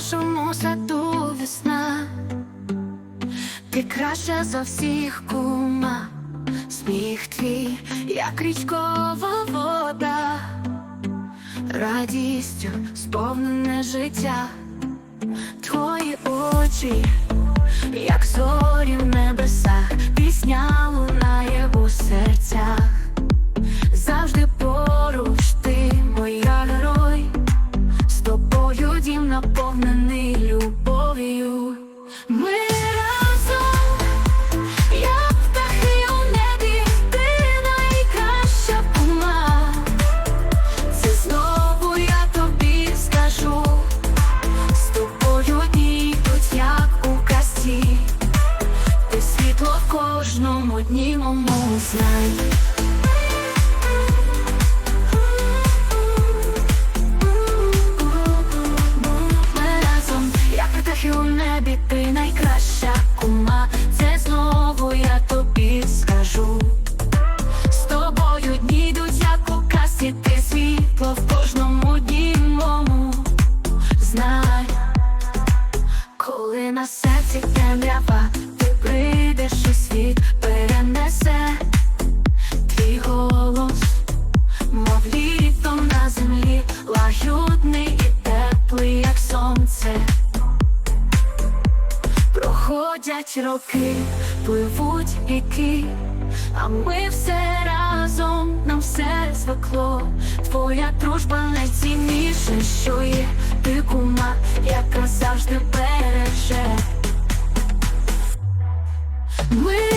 нашому саду весна, ти краща за всіх кума, сміх твій, як річкова вода, радістю сповнене життя, твої очі, як сон. Кожному дні мому знай. Разом, як птахи у небі, ти найкраща кума. Це знову я тобі скажу. З тобою дні йдуть, як у касі, ти світло в кожному дні мому. Знай, Проходять роки, пливуть віки, а ми все разом, нам все звикло. Твоя дружба найцінніше, що є, ти кума, яка завжди береже. Ми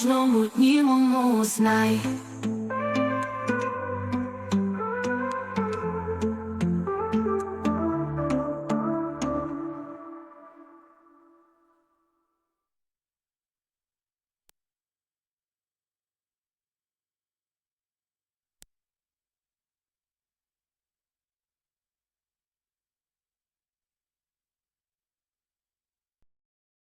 кожному днімому знай.